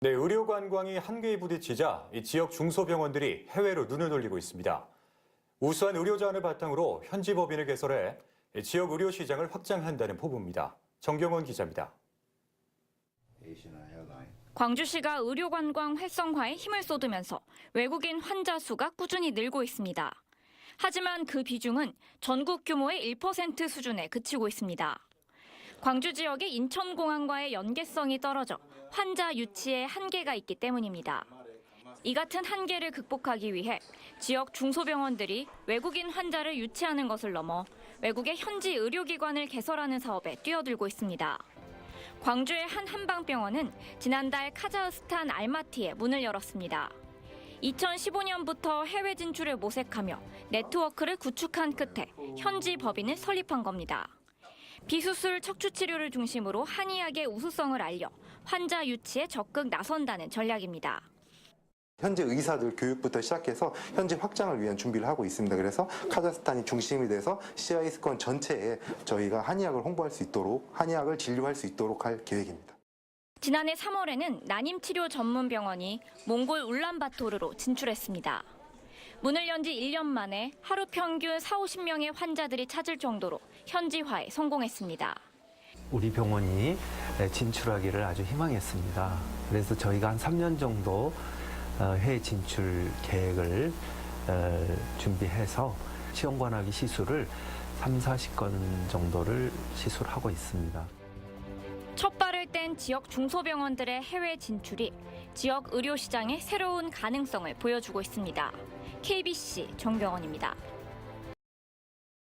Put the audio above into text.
네, 의료 관광이 한계에 부딪히자 이 지역 중소병원들이 해외로 눈을 돌리고 있습니다. 우수한 의료 자원을 바탕으로 현지 법인을 개설해 이 지역 의료 시장을 확장한다는 포부입니다. 정경원 기자입니다. 광주시가 의료 관광 활성화에 힘을 쏟으면서 외국인 환자 수가 꾸준히 늘고 있습니다. 하지만 그 비중은 전국 규모의 1% 수준에 그치고 있습니다. 광주 지역의 인천공항과의 연계성이 떨어져 환자 유치에 한계가 있기 때문입니다. 이 같은 한계를 극복하기 위해 지역 중소병원들이 외국인 환자를 유치하는 것을 넘어 외국의 현지 의료기관을 개설하는 사업에 뛰어들고 있습니다. 광주의 한 한방병원은 지난달 카자흐스탄 알마티에 문을 열었습니다. 2015년부터 해외 진출을 모색하며 네트워크를 구축한 끝에 현지 법인을 설립한 겁니다. 비수술 척추 치료를 중심으로 한의학의 우수성을 알려 환자 유치에 적극 나선다는 전략입니다. 현재 의사들 교육부터 시작해서 현재 확장을 위한 준비를 하고 있습니다. 그래서 카자흐스탄이 중심이 돼서 CIS권 전체에 저희가 한의학을 홍보할 수 있도록 한의학을 진료할 수 있도록 할 계획입니다. 지난해 3월에는 난임 치료 전문 병원이 몽골 울란바토르로 진출했습니다. 문을 연 지 1년 만에 하루 평균 4, 50명의 환자들이 찾을 정도로 현지화에 성공했습니다. 우리 병원이 진출하기를 아주 희망했습니다. 그래서 저희가 한 3년 정도 어, 해외 진출 계획을 어, 준비해서 시험관하기 시술을 3, 40건 정도를 시술하고 있습니다. 첫 발을 뗀 지역 중소병원들의 해외 진출이 지역 의료 시장의 새로운 가능성을 보여주고 있습니다. KBC 정병원입니다.